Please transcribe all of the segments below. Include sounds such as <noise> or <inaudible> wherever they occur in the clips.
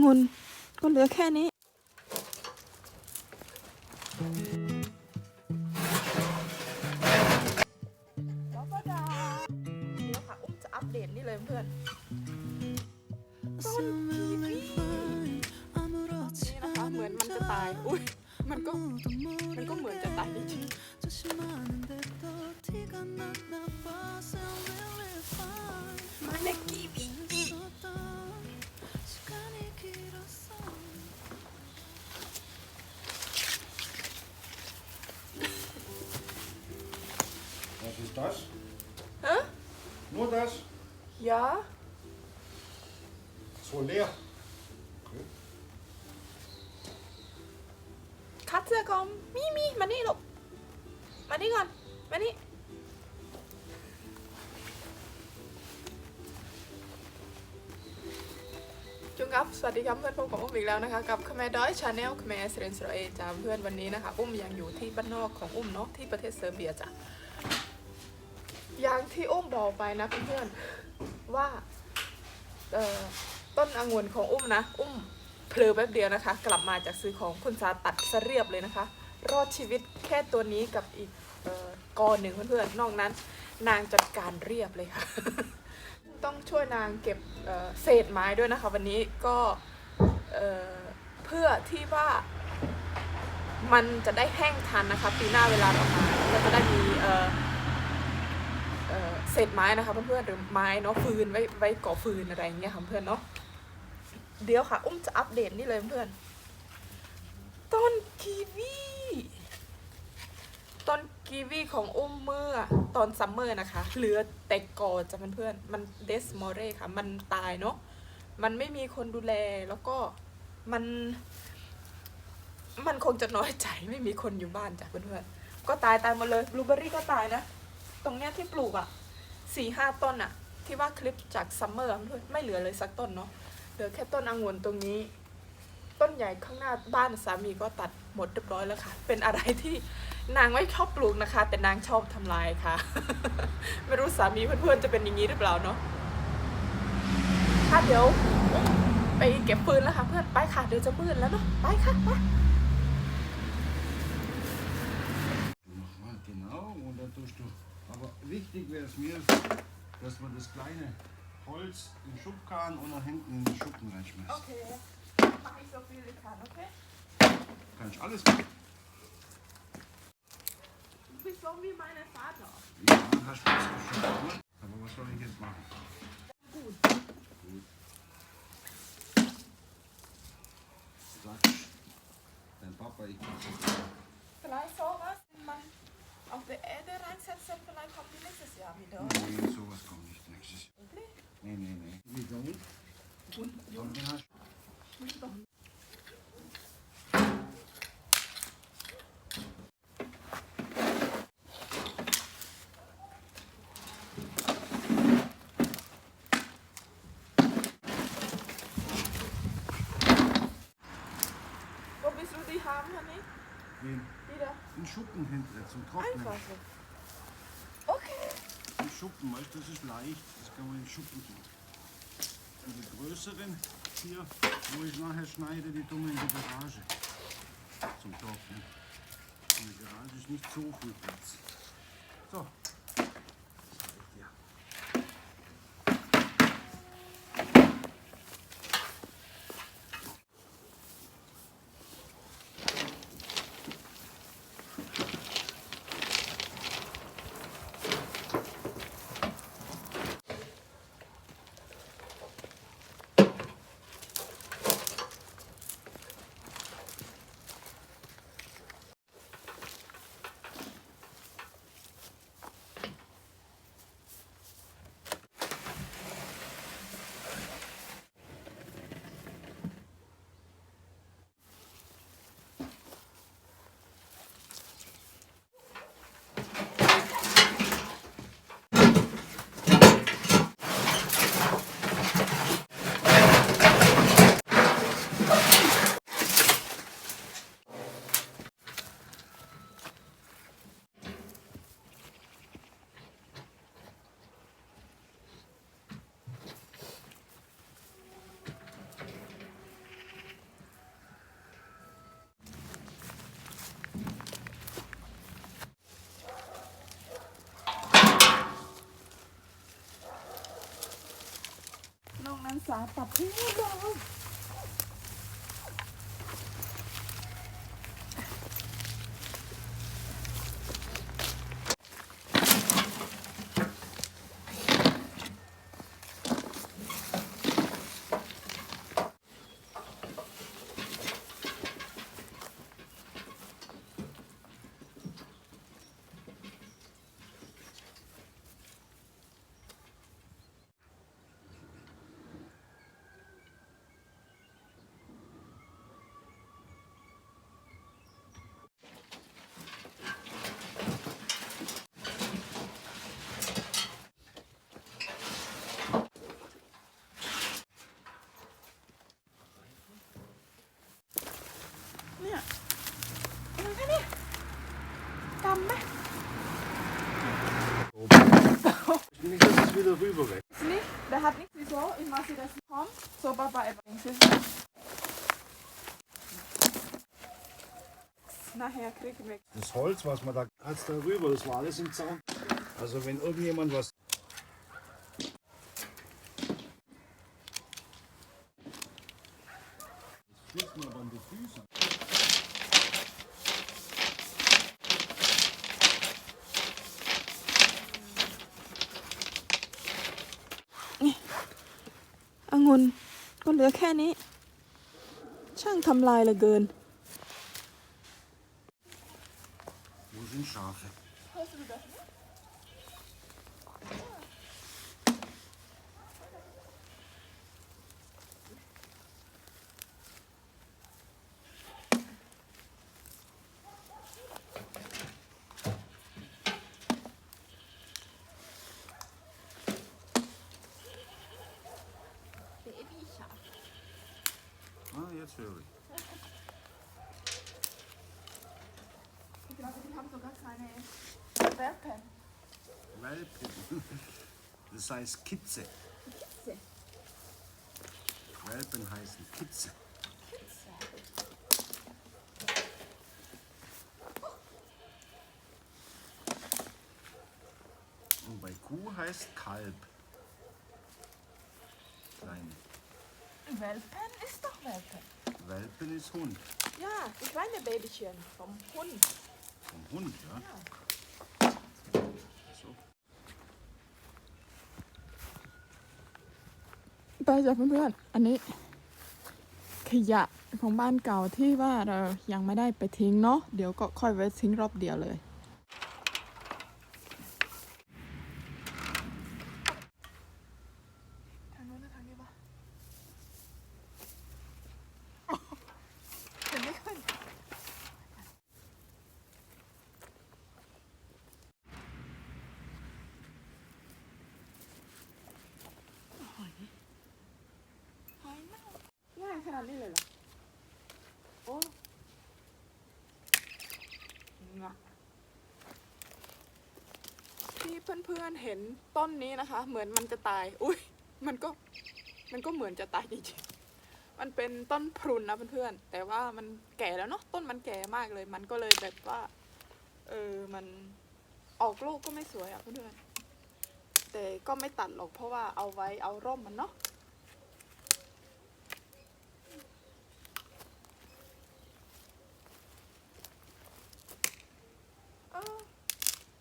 องุ่นก็เหลือแค่นี้ ดเสื้อกองมีมีมานี่ลูกมานี่ก่อนมานี่จุงครับ สวัสดีครับเพื่อนพบกับอุ้มอีกแล้วนะคะ กับค m มดอยชาแนลค m มสเรนสโรเอจามเพื่อนวันนี้นะคะ อุ้มยังอยู่ที่บ้านนอกของอุ้มเนาะที่ประเทศเซอร์เบียจ้ะอย่างที่อุ้มบอกไปนะเพื่อนๆว่าต้นองุ่นของอุ้มนะ อุ้ม เพลอแป๊บเดียวนะคะ กลับมาจากซื้อของคุณซาตัดซะเรียบเลยนะคะ รอดชีวิตแค่ตัวนี้กับอีกออกอหนึ่งเพื่อนๆนอกนั้น นางจัดการเรียบเลยค่ะ ต้องช่วยนางเก็บเเศษไม้ด้วยนะคะ วันนี้ก็เเพื่อที่ว่ามันจะได้แห้งทันนะคะปีหน้าเวลาเรามาเราจะได้มีเเเศษไม้นะคะเพื่อนๆหรือไม้เนาะฟืนไว้ไว้ก่อฟืนอะไรอย่างเงี้ยค่ะเพื่อนเนาะ เดี๋ยวค่ะ อุ้มจะอัปเดตนี่เลยเพื่อน ต้นกีวีต้นกีวีของอุ้มเมื่อตอนซัมเมอร์นะคะ เหลือแต่กอจะเพื่อนๆมันเดสมอเรค่ะ มันตายเนาะ มันไม่มีคนดูแลแล้วก็มัน มันคงจะน้อยใจไม่มีคนอยู่บ้านจ้ะเพื่อนๆ ก็ตายตายหมดเลยบลูเบอรี่ก็ตายนะ ตรงเนี้ยที่ปลูกอะสี่ห้าต้นอะ ที่ว่าคลิปจากซัมเมอร์เพื่อนไม่เหลือเลยสักต้นเนาะ ลือแค่ต้นองุ่นตรงนี้ ต้นใหญ่ข้างหน้าบ้านสามีก็ตัดหมดเรียบร้อยแล้วค่ะ เป็นอะไรที่นางไม่ชอบปลูกนะคะ แต่นางชอบทำลายค่ะ ไม่รู้สามีเพื่อนๆจะเป็นอย่างนี้หรือเปล่าเนาะถ้าเดี๋ยวไปเก็บฟืนแล้วค่ะเพื่อนไปค่ะเดี๋ยวจะมืดแล้วเนาะไปค่ะไป Genau, und dadurch, Aber wichtig wäre es mir, dass man das kleine Holz in den Schubkarren und nach hinten in den Schuppen reinschmeißen. Okay, Mache ich so viel wie kann, okay? Kann ich alles machen. Du bist so wie mein Vater. Ja, das schon gut. Aber was soll ich jetzt machen? Gut. Gut. Sag dein Papa, ich mach das. Vielleicht sowas, wenn man auf der Erde reinsetzt, dann vielleicht kommt die nächstes Jahr wieder. Nee, sowas den, Wieder. den Schuppen hinten zum Trocknen. Einfach so. Okay. Den Schuppen, weißt du, das ist leicht. Das kann man in den Schuppen tun. Und die größeren hier, wo ich nachher schneide, die tun wir in die Garage. Zum Trocknen. In der Garage ist nicht so viel Platz. So. สาตัด Nicht, dass es wieder rüber weg. Nicht, der hat nichts wieso, ich mache sie das kommt. So, Papa, übrigens. Nachher kriegen wir. Das Holz, was man da hat's da rüber, das war alles im Zaun. Also wenn irgendjemand was. Das fliegt mir aber an die Füße. องุนก็เหลือแค่นี้ ช่างทำลายเหลือเกิน Wo sind Schafe? Jetzt höre ich. Ich glaube, die haben sogar keine Welpen. Welpen. <laughs> Das heißt Kitze. Kitze. Welpen heißen Kitze. Und bei Kuh heißt Kalb. Welpen ist doch Welpen. Welpen ist Hund. Ja, die kleine Babychen vom Hund. Vom Hund, ja? So. ไปจากเพื่อนๆ อันนี้ ขยะของบ้านเก่าที่ว่าเรายังไม่ได้ไปทิ้งเนาะ เดี๋ยวก็ค่อยไปทิ้งรอบเดียวเลย ทางนู้นนะทางนี้ปะเห็นไม่ขึ้น หอยหอยเน่าง่ายขนาดนี้เลยเหรอ โอ้งะที่ เพื่อนๆเห็นต้นนี้นะคะ เหมือนมันจะตาย อุ้ยมันก็มันก็เหมือนจะตายจริงๆ มันเป็นต้นพรุนนะเพื่อนๆ แต่ว่ามันแก่แล้วเนาะ ต้นมันแก่มากเลย มันก็เลยแบบว่า เออ มันออกลูกก็ไม่สวยอะเพื่อนๆ แต่ก็ไม่ตัดหรอกเพราะว่าเอาไว้เอาร่มมันเนาะ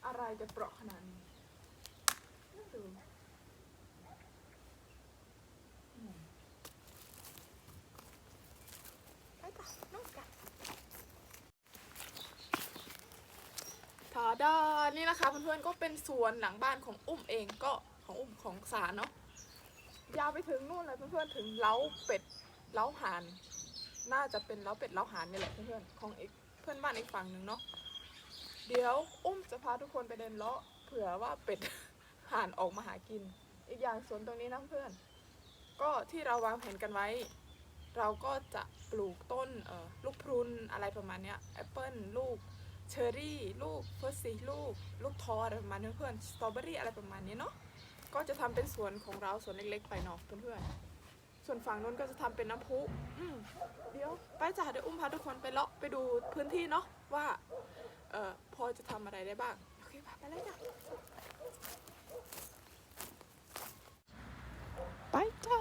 อะไรจะเปราะขนาดนี้ไม่รู้อืมไปต่อนู่นกันทาดา นี่นะคะเพื่อนๆก็เป็นสวนหลังบ้านของอุ้มเองก็ของอุ้มของสารเนาะยาวไปถึงนู่นเลยเพื่อนๆถึงเล้าเป็ดเล้าห่านน่าจะเป็นเล้าเป็ดเล้าห่านนี่แหละเพื่อนๆของอีกเพื่อนบ้านอีกฝั่งหนึ่งเนาะเดี๋ยวอุ้มจะพาทุกคนไปเดินเลาะเผื่อว่าเป็ดห่านออกมาหากิน อีกอย่างสวนตรงนี้นะเพื่อน ก็ที่เราวางแผนกันไว้ เราก็จะปลูกต้นเอ่อลูกพรุนอะไรประมาณเนี้ยแอปเปิลลูก เชอร์รี่ลูกเฟอร์ซีลูก ลูกทออะไรประมาณนี้เพื่อนสตรอเบอรี่อะไรประมาณนี้เนาะก็จะทำเป็นสวนของเราสวนเล็กๆ ไปเนาะเพื่อนๆส่วนฝั่งนู้นก็จะทำเป็นน้ำพุเดี๋ยวไปจ้ะเดี๋ยวอุ้มพาทุกคนไปเลาะไปดูพื้นที่เนาะว่าเอ่อพอจะทำอะไรได้บ้างโอเคไปเลยจ้ะไปจ้า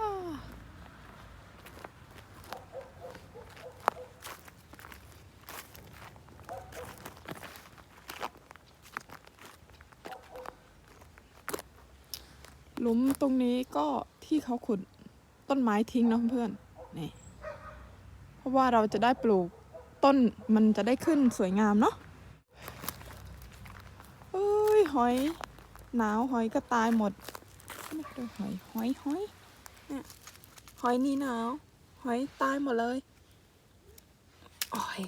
หลุมตรงนี้ก็ที่เขาขุดต้นไม้ทิ้งเนาะเพื่อนนี่เพราะว่าเราจะได้ปลูกต้นมันจะได้ขึ้นสวยงามเนาะเอ้ยหอยหนาวหอยก็ตายหมดไม่ดูหอยหอยหอยเนี่ยหอยนี่หนาวหอยตายหมดเลยโอ้ย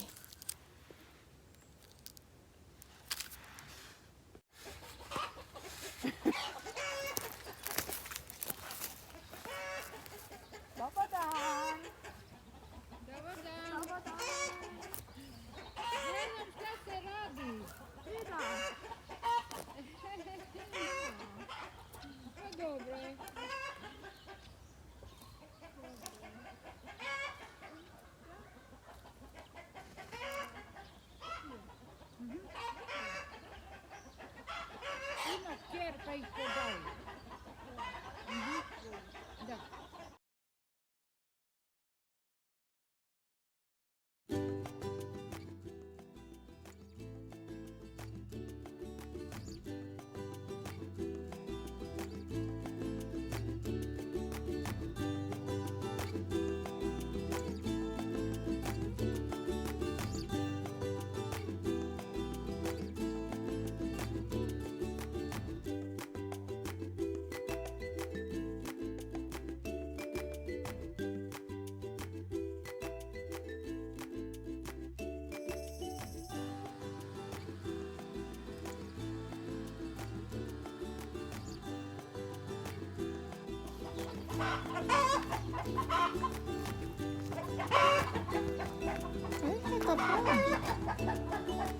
Ha ha ha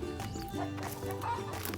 ha!